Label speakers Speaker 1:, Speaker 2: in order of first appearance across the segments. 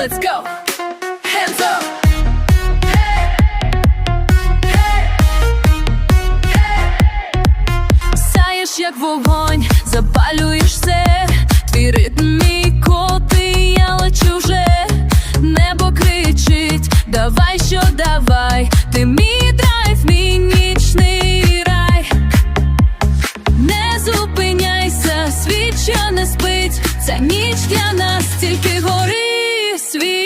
Speaker 1: let's go. Hands up. Як вогонь, запалюєш все, твій ритм мій коти, я лечу вже, небо кричить, давай що давай, ти мій драйв, мій нічний рай. Не зупиняйся, світ ще не спить, ця ніч для нас тільки гори sweet.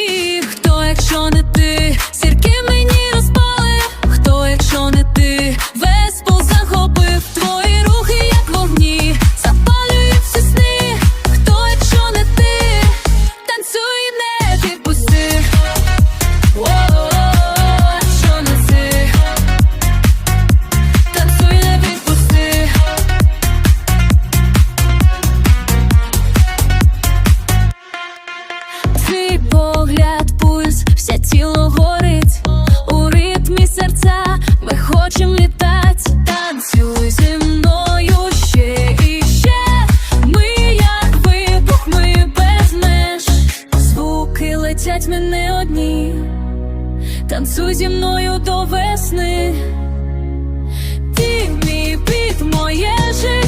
Speaker 1: хочем літать, танцюй зі мною ще і ще. Ми як вибух, ми без меж. Звуки летять мене одні, танцюй зі мною до весни, ти мій під моє життя.